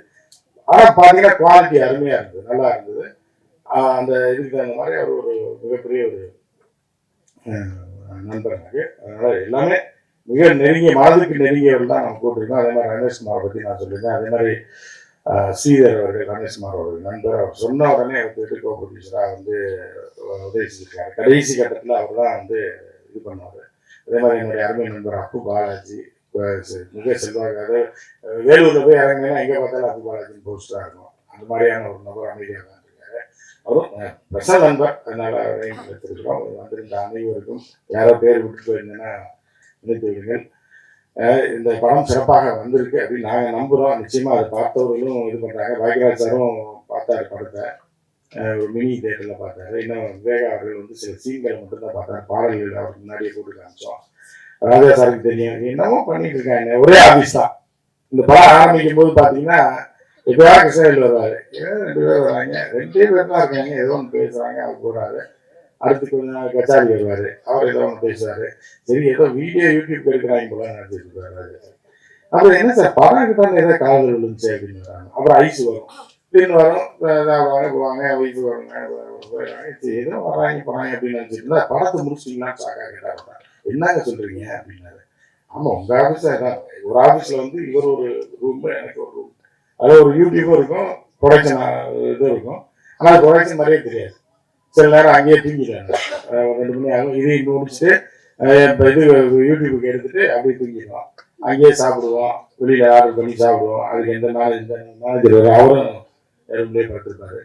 ஆனா பாத்தீங்கன்னா குவாலிட்டி அருமையா இருந்தது நல்லா இருந்தது. ஆஹ் அந்த இதுக்கு தகுந்த மாதிரி அவர் ஒரு மிகப்பெரிய ஒரு ஆஹ் நண்பர் எனக்கு அதனால எல்லாமே மிக நெருங்கிய மனதுக்கு நெருங்கியவர் தான் நம்ம கூப்பிட்டுருக்கோம் அதே மாதிரி ரமேஷ்குமாரை பத்தி நான் சொல்லியிருந்தேன் அதே மாதிரி ஸ்ரீதர் அவர்கள் ரமேஷ்குமார் அவர்கள் நண்பர் அவர் சொன்ன உடனே அவர் போயிட்டு கோ ப்ரொடியூசராக வந்து உதவி செஞ்சிருக்காரு கடைசி கட்டத்தில் அவர் தான் வந்து இது பண்ணுவார். அதே மாதிரி என்னுடைய அருமை நண்பர் அப்பு பாலாஜி மிக செல்வாக்கு அதாவது போய் இறங்கினா எங்கே பார்த்தாலும் அப்பு பாலாஜின்னு போஸ்டாக இருக்கும். அந்த மாதிரியான ஒரு நபர் அமைதியாக தான் இருக்காரு. அவரும் அஹ், நண்பர். அதனால் அவரையும் எடுத்திருக்கிறோம் வந்திருந்த அனைவருக்கும் யாரோ பேர் விட்டு போயிருந்தேன்னா நினைத்து விடுங்கள். இந்த படம் சிறப்பாக வந்திருக்கு அப்படின்னு நாங்கள் நம்புகிறோம் நிச்சயமாக அதை பார்த்தவர்களும் இது பண்ணுறாங்க பாக்யராஜ் சாரும் பார்த்தாரு படத்தை. ஒரு மினி தேட்டரில் பார்த்தாரு. இன்னும் விவேகா அவர்கள் வந்து சில சீன்களை மட்டும்தான் பார்த்தாரு. பாடல்கள் அவருக்கு முன்னாடியே போட்டு காமிச்சோம். ராஜா சாருக்கு தெரியும். என்னமோ பண்ணிட்டு இருக்காங்க. ஒரே ஆஃபீஸ் தான். இந்த படம் ஆரம்பிக்கும் போது பார்த்தீங்கன்னா எப்பயா கிருஷ்ணகிரியில் வருவார். ஏதோ ரெண்டு பேர் வராங்க? ரெண்டு பேர் தான் இருக்காங்க. ஏதோ ஒன்று பேசுகிறாங்க அவர் போகிறாரு அடுத்து கொஞ்ச நாள் கச்சாரி வருவார். அவர் ஏதோ ஒன்று பேசுவார். சரி ஏதோ வீடியோ யூடியூப் எடுக்கிறாங்க போல நடத்திட்டு இருக்காரு அப்புறம் என்ன சார் படம் கிட்ட ஏதோ காதல் விழுந்துச்சு அப்படின்னு வராங்க. அப்புறம் ஐஸ் வரும். திடீர்னு வரும் இதாகுவாங்க போவாங்க ஒய்ஃபு வருவாங்க ஏதோ வராங்க போறாங்க அப்படின்னு நினைச்சிட்டு படத்தை முடிச்சிட்டீங்களான்னு சாக்கா கேட்டாங்க என்னங்க சொல்றீங்க அப்படின்னாரு. ஆமா உங்க ஆஃபீஸாக தான் ஒரு ஆஃபீஸில் வந்து இவர் ஒரு ரூம் எனக்கு ஒரு ரூம் அது ஒரு யூடியூபும் இருக்கும் ப்ரொடக்ஷன் இது இருக்கும். ஆனால் ப்ரொடக்ஷன் மாதிரியே தெரியாது. சில நேரம் அங்கேயே தூங்கிடுவாங்க ஒரு ரெண்டு மணி ஆகும். இதையும் முடிச்சுட்டு இப்போ இது யூடியூபுக்கு எடுத்துட்டு அப்படியே தூங்கிடுவோம் அங்கேயே சாப்பிடுவோம் வெளியில ஆர்டர் பண்ணி சாப்பிடுவோம் அதுக்கு எந்த நாள் இந்த மேனேஜர் வரும் அவரும் ரூம்லேயே படுத்துருப்பாரு.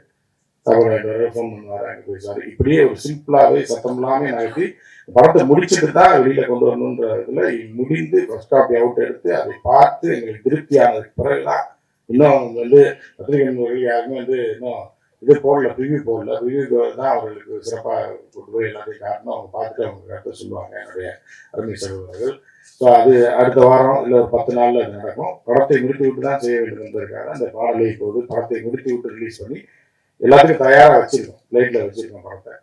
சாப்பிட ஃபோன் பண்ணுவார். அங்கே போய் பேசுவார் இப்படியே ஒரு சிம்பிளாகவே சத்தம் இல்லாமல் நகர்த்தி படத்தை முடிச்சுட்டு தான் வெளியில கொண்டு வரணுன்ற இதில் முடிந்து ஃபர்ஸ்ட் காப்பி அவுட் எடுத்து அதை பார்த்து எங்களுக்கு திருப்தி திருப்தியானதுக்கு பிறகுதான் இன்னும் அவங்க வந்து பத்திரிகை நண்பர்கள் யாருமே வந்து இன்னும் இது போடல ரிவ்யூ போடல ரிவ்யூ தான் அவர்களுக்கு சிறப்பாக கொண்டு போய் எல்லாத்தையும் காட்டணும் அவங்க பார்த்துட்டு அவங்க கருத்தை சொல்லுவாங்க என்னுடைய அருமை சகோதரர்கள் ஸோ அது அடுத்த வாரம் இல்லை ஒரு பத்து நாளில் அது நடக்கும் படத்தை முடித்து விட்டு தான் செய்ய வேண்டும் என்பதற்காக அந்த பாடலை இப்போது படத்தை முடித்து விட்டு ரிலீஸ் பண்ணி எல்லாத்துக்கும் தயாராக வச்சிருக்கோம் லைட்டில் வச்சிருக்கோம் படத்தை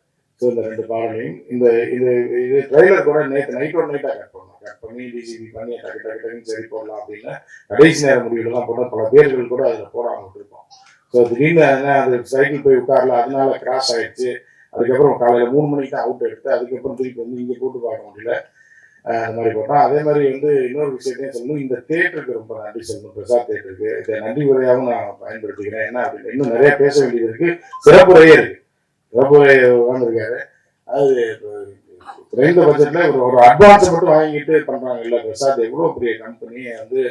ஸோ இந்த ரெண்டு பாடலையும் இந்த இது இது ட்ரெய்லர் கூட நேற்று நைட்டோட நைட்டாக கட் பண்ணோம் கட் பண்ணி டிசிபி பண்ணி டக்கு டக்கு டக்குன்னு சரி போடலாம் அப்படின்னு கடைசி நேர முடிவுலாம் போட பல பேர்கள் கூட அதில் போடாமல் விட்டுருக்கோம் ஸோ திடீர்னு என்ன அது சைக்கிள் போய் உட்காரல அதனால கிராஸ் ஆயிடுச்சு. அதுக்கப்புறம் காலையில் மூணு மணிக்கு தான் அவுட் எடுத்து அதுக்கப்புறம் திருப்பி வந்து இங்கே போட்டு பார்க்க முடியல. அஹ் அந்த மாதிரி போட்டோம் அதே மாதிரி வந்து இன்னொரு விஷயத்தையும் சொல்லணும். இந்த தேட்டருக்கு ரொம்ப நன்றி சொல்லணும். பிரசாத் தேட்டருக்கு இதை நன்றி உரையாகவும் நான் பயன்படுத்திக்கிறேன். ஏன்னா அப்படி இன்னும் நிறைய பேச வேண்டியது இருக்கு. சிறப்புரையே இருக்கு. சிறப்புரை வந்திருக்காரு அது குறைந்த பட்ஜெட்ல ஒரு ஒரு அட்வான்ஸ் மட்டும் வாங்கிட்டு பண்றாங்க இல்லை பிரசாத். எவ்வளோ பெரிய கம்பெனி வந்து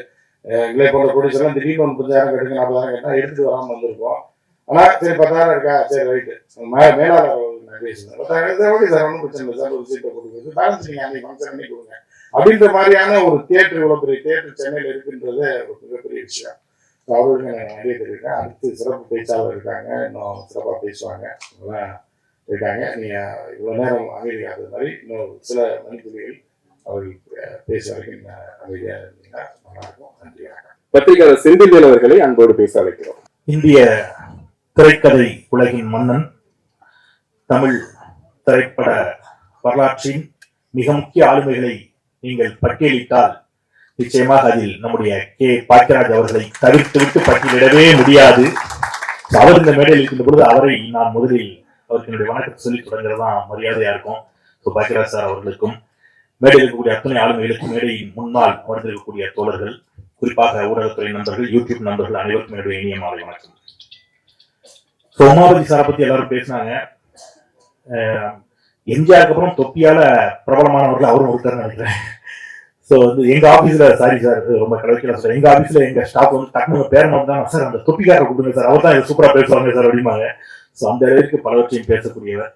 எங்களை போன்ற ப்ரொடியூசர்லாம் திடீர்னு ஒன்று பத்தாயிரம் கட்டுங்க நாற்பதாயிரம் கேட்டால் எடுத்து வராமல் வந்திருக்கோம் ஆனால் சரி பத்தாயிரம் இருக்கா? சரி ரைட்டு மே மேலாளர் அவர்களுக்கு பத்தாயிரம் சார் ஓகே சார் ஒன்றும் பிரச்சனை இல்லை. சார் ஒரு சீட்டை கொடுக்குறது பேலன்ஸ் அன்னைக்கு ஃபங்க்ஷன் கொடுங்க. அப்படின்ற மாதிரியான ஒரு தியேட்டர் இவ்வளோ பெரிய தியேட்டர் சென்னையில் இருக்குன்றது ஒரு மிகப்பெரிய விஷயம். அவர்களுக்கு நான் நிறைய தெரிவிக்கிறேன் அடுத்து சிறப்பு பேச்சாளர் இருக்காங்க. இன்னும் சிறப்பாக பேசுவாங்க. இருக்காங்க. நீங்க இவ்வளோ நேரம் அமைதியாகிறது மாதிரி இன்னும் சில மணித்துளிகள் அவர்கள் பேச நீங்க அமைதியாக இருந்தீங்கன்னா நல்லா இருக்கும் நன்றி வணக்கம் பத்திரிகையாளர் செந்தில்வேல் அவர்களை அன்போடு பேச அழைக்கிறோம். இந்திய திரைக்கதை உலகின் மன்னன் தமிழ் திரைப்பட வரலாற்றின் மிக முக்கிய ஆளுமைகளை நீங்கள் பட்டியலிட்டால் நிச்சயமாக அதில் நம்முடைய கே. பாக்கியராஜ் அவர்களை தவிர்த்துவிட்டு பட்டியலிடவே முடியாது. அவர் இந்த மேடையில் இருக்கின்ற பொழுது அவரை நான் முதலில் அவருக்கு என்னுடைய வணக்கத்தை சொல்லி தொடங்குறது தான் மரியாதையா இருக்கும். பாக்கியராஜ் சார் அவர்களுக்கும் மேடையில் இருக்கக்கூடிய அத்தனை ஆளுமைகளுக்கும் மேடையின் முன்னால் அமர்ந்திருக்கக்கூடிய தோழர்கள் குறிப்பாக ஊடகத்துறை நண்பர்கள் யூடியூப் நண்பர்கள் அனைவருக்கும் என்னுடைய இனிய மாலை வணக்கம். ஸோ சாரை பத்தி எல்லாரும் பேசினாங்க. எம்ஜிஆருக்கு அப்புறம் தொப்பியால பிரபலமானவர்கள் அவரும் ஒருத்தர் நினைக்கிறேன். ஸோ வந்து எங்க ஆபீஸ்ல சாரி சார் ரொம்ப கடைசியில் சார் எங்க ஆபீஸ்ல எங்க ஸ்டாஃப் வந்து டக்குனு பேர் தான் சார் அந்த தொப்பிக்காரர் கொடுங்க சார் அவர் தான் சூப்பரா பேசுவாங்க சார் அப்படிமாங்க ஸோ அந்த அளவுக்கு பலவற்றையும் பேசக்கூடியவர்.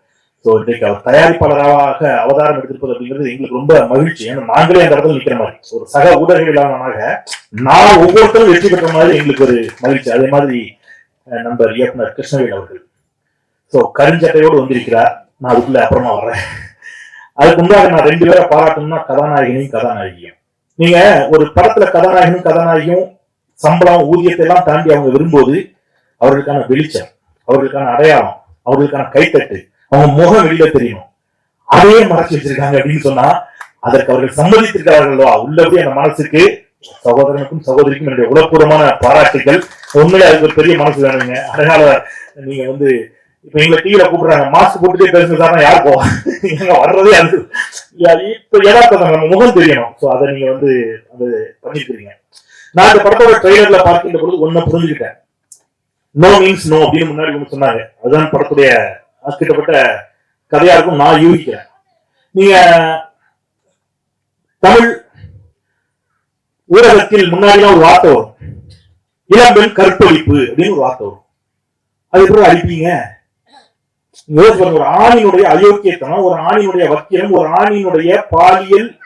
ஸோ இன்றைக்கு அவர் தயாரிப்பாளராக அவதாரம் எடுத்திருப்பது அப்படிங்கிறது எங்களுக்கு ரொம்ப மகிழ்ச்சி. ஏன்னா நாங்களே அந்த இடத்துல நிற்கிற மாதிரி. ஒரு சக ஊடகவியலாளனாக நான் ஒவ்வொருத்தரும் வெற்றி பெற்ற மாதிரி எங்களுக்கு ஒரு மகிழ்ச்சி. அதே மாதிரி அஹ், நண்பர் இயக்குனர் கிருஷ்ணவேல் அவர்கள். ஸோ கருஞ்சட்டையோடு வந்திருக்கிறார். நான் அதுக்குள்ள அப்புறமா வர்றேன். அதுக்கு முன்னாடி நான் ரெண்டு பேரை பாராட்டணும்னா கதாநாயகனையும் கதாநாயகியும் நீங்க ஒரு படத்துல கதாநாயகனும் கதாநாயகியும் சம்பளம் ஊதியத்தை எல்லாம் தாண்டி அவங்க விரும்புவது அவர்களுக்கான வெளிச்சம் அவர்களுக்கான அடையாளம் அவர்களுக்கான கைத்தட்டு அவங்க முகம் வெளியில தெரியணும் அதையே மறைச்சு வச்சிருக்காங்க அப்படின்னு சொன்னா அதற்கு அவர்கள் சம்மதித்திருக்கிறார்களோ? உள்ளபடி அந்த மனசுக்கு சகோதரனுக்கும் சகோதரிக்கும் என்னுடைய உளப்பூர்வமான பாராட்டுகள். உண்மையிலே அதுக்கு ஒரு பெரிய மனசு வேணுங்க. அதனால நீங்க வந்து இப்ப எங்களை டிவில கூப்பிடுறாங்க. மாஸ்க் போட்டுட்டே பேசுங்க யார் போவா எங்க வர்றதே அது. இப்ப ஏதாவது நம்ம முகம் தெரியணும். சோ அதை நீங்க வந்து அது பண்ணிருக்கீங்க நான் இந்த படத்தோட ட்ரெய்லர்ல பார்க்கின்ற பொழுது ஒன்ன புரிஞ்சுக்கிட்டேன். நோ மீன்ஸ் நோ அப்படின்னு முன்னாடி சொன்னாங்க. அதுதான் படத்துடைய கிட்டப்பட்ட கதையா இருக்கும் நான் யூகிக்கிறேன். நீங்க தமிழ் ஊடகத்தில் முன்னாடிலாம் ஒரு வார்த்தை வரும். இளம்பெண் கற்பழிப்பு அப்படின்னு ஒரு வார்த்தை வரும். அது எப்படி அடிப்பீங்க ஒரு ஆணினுடைய அயோக்கியத்தனம் ஒரு ஆணினுடைய வக்கிரம் ஒரு ஆணினுடைய பாலியல்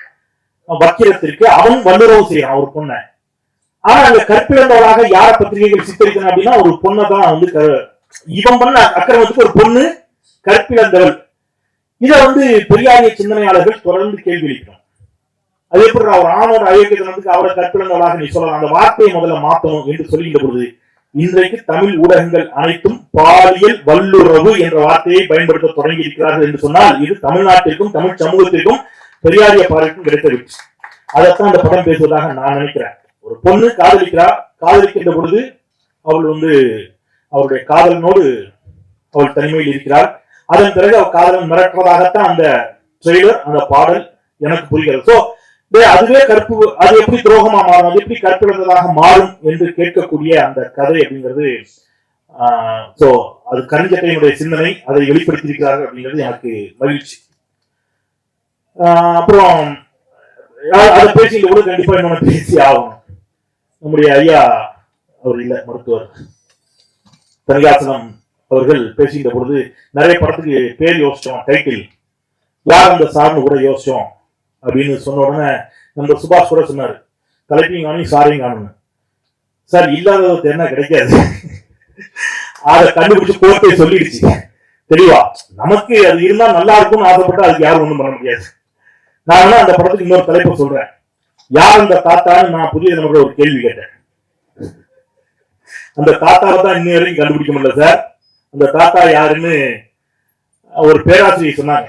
வக்கிரத்திற்கு அவன் வல்லுறவு செய்யறான் ஒரு பொண்ணை. ஆனா அந்த கற்பிழந்தவராக யார பத்திரிகைகள் சித்தரிக்கணும் அப்படின்னா ஒரு பொண்ணை தான் வந்து க- இவன் பண்ண அக்கிரமத்துக்கு ஒரு பொண்ணு கற்பிழந்தவள் இதை வந்து பெரியாரிய சிந்தனையாளர்கள் தொடர்ந்து கேள்வி அளிக்கிறோம் அது எப்படி அவர் ஆணோட அயோக்கியத்தனத்துக்கு அவரை கற்பிழந்தவளாக நீ சொல்லலாம்? அந்த வார்த்தையை முதல்ல மாற்றணும் என்று சொல்லுகின்ற பொழுது இன்றைக்கு தமிழ் ஊடகங்கள் அனைத்தும் பாலியல் வல்லுறவு என்ற வார்த்தையை பயன்படுத்த தொடங்கி இருக்கிறார்கள் என்று சொன்னால் இது தமிழ்நாட்டிற்கும் தமிழ் சமூகத்திற்கும் பெரியாரிய பார்வைக்கும் கிடைத்த வெற்றி. அதைத்தான் அந்த படம் பேசுவதாக நான் நினைக்கிறேன். ஒரு பொண்ணு காதலிக்கிறா காதலிக்கின்ற பொழுது அவள் வந்து அவருடைய காதலனோடு அவள் தனிமையில் இருக்கிறாள். அதன் பிறகு அவள் காதலன் மிரட்டுவதாகத்தான் அந்த ட்ரெய்லர் அந்த பாடல் எனக்கு புரிகிறது. சோ அதுவே கற்பு அது எப்படி துரோகமா மாறும்? அது எப்படி கற்பிழந்ததாக மாறும் என்று கேட்கக்கூடிய அந்த கதை அப்படிங்கிறது சோ அது கரிஞ்சட்டையினுடைய சிந்தனை அதை வெளிப்படுத்தியிருக்கிறார்கள் அப்படிங்கிறது எனக்கு மகிழ்ச்சி. ஆஹ் அப்புறம் அதை பேசி கூட கண்டிப்பா இன்னொன்று பேசி ஆகணும். நம்முடைய ஐயா அவர் இல்ல மருத்துவர். தனிகாசனம் அவர்கள் பேசுகின்ற பொழுது நிறைய படத்துக்கு பேர் யோசிச்சோம் டைட்டில் யார் அந்த சார்னு கூட யோசிச்சோம் அப்படின்னு சொன்ன உடனே நம்ம சுபாஷ் கூட சொன்னாரு. தலைப்பையும் காணும் சாரையும் காணும்னு. சார் இல்லாதது என்ன கிடைக்காது. அதை கண்டுபிடிச்சு கோர்ட்டை சொல்லிடுச்சு. தெளிவா நமக்கு அது இருந்தா நல்லா இருக்கும்னு ஆசைப்பட்டு அதுக்கு யாரும் ஒன்றும் பண்ண முடியாது. நான் வேணா அந்த படத்துக்கு இன்னொரு தலைப்பு சொல்றேன். யார் அந்த தாத்தான்னு நான் புதிய நமக்கு ஒரு கேள்வி கேட்டேன். அந்த தாத்தாவை தான் இன்னும் வரைக்கும் கண்டுபிடிக்க முடியல சார். அந்த தாத்தா யாருன்னு ஒரு பேராசிரியர் சொன்னாங்க.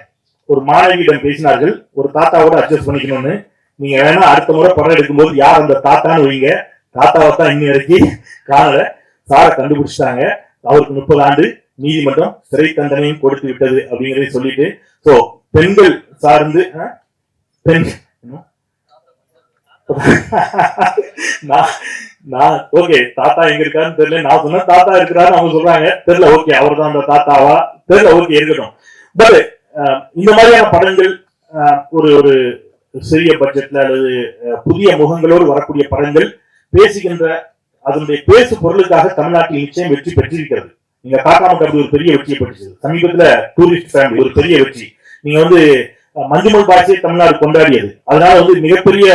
ஒரு மாணவியிடம் பேசினார்கள். ஒரு தாத்தாவோட அட்ஜஸ்ட் பண்ணிக்கணும்னு. நீங்க வேணா அடுத்த முறை படம் எடுக்கும்போது யார் அந்த தாத்தான்னு வைங்க. தாத்தாவை தான் இன்னும் வரைக்கும் காணல. சாரை கண்டுபிடிச்சிட்டாங்க. அவருக்கு முப்பது ஆண்டு. நீதிமன்றம் சிறை தண்டனையும் கொடுத்து விட்டது அப்படிங்கறதையும் சொல்லிட்டு. சோ பெண்கள் சார்ந்து பெண் நான் நான் ஓகே தாத்தா எங்க இருக்காருன்னு தெரியல. நான் சொன்ன தாத்தா இருக்கிறாரு அவங்க சொல்றாங்க. தெரியல ஓகே அவர் தான் அந்த தாத்தாவா? தெரியல ஓகே இருக்கட்டும். பட் இந்த மாதிரியான படங்கள் ஒரு ஒரு சிறிய பட்ஜெட்ல அல்லது புதிய முகங்களோடு வரக்கூடிய படங்கள் பேசுகின்ற அதனுடைய பேசு பொருளுக்காக தமிழ்நாட்டில் நிச்சயம் வெற்றி பெற்றிருக்கிறது. நீங்க பார்க்காம அப்படி ஒரு பெரிய வெற்றியை பெற்றது சமீபத்துல டூரிஸ்ட் ஃபேமிலி ஒரு பெரிய வெற்றி. நீங்க வந்து மஞ்சுமல் பாட்சியை தமிழ்நாடு கொண்டாடியது. அதனால வந்து மிகப்பெரிய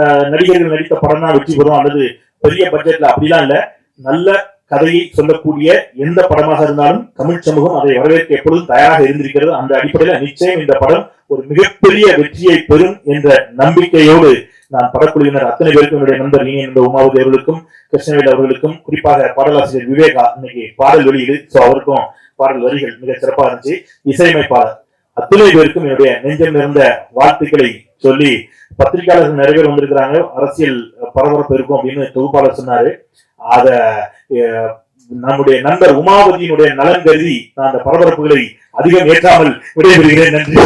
அஹ், நடிகர்கள் நடித்த படம் தான் வெற்றி பெறும். அல்லது பெரிய பட்ஜெட்ல அப்படிலாம் இல்ல. நல்ல கதையை சொல்லக்கூடிய எந்த படமாக இருந்தாலும் தமிழ் சமூகம் அதை வரவேற்க எப்பொழுதும் தயாராக இருந்திருக்கிறது. அந்த அடிப்படையில நிச்சயம் இந்த படம் ஒரு மிகப்பெரிய வெற்றியை பெறும் என்ற நம்பிக்கையோடு நான் படக்குழுவினர் அத்தனை பேருக்கும் என்னுடைய நண்பர் நீங்க இந்த உமாவதி அவர்களுக்கும் கிருஷ்ணவேல் அவர்களுக்கும் குறிப்பாக பாடலாசிரியர் விவேகா இன்னைக்கு பாடல் வெளியீடு. சோ அவருக்கும் பாடல் வரிகள் மிக சிறப்பாக இருந்துச்சு. இசையமைப்பாளர். அத்தனை பேருக்கும் என்னுடைய நெஞ்சம் நிறைந்த வாழ்த்துக்களை சொல்லி பத்திரிகையாளர்கள் நிறைய பேர் வந்திருக்கிறாங்க. அரசியல் பரபரப்பு இருக்கும் அப்படின்னு தொகுப்பாளர் சொன்னாரு. அத அஹ், நம்முடைய நண்பர் உமாபதியினுடைய நலன் கருதி நான் அந்த பரபரப்புகளை அதிகம் ஏற்றாமல் விடைபெறுகிறேன். நன்றி.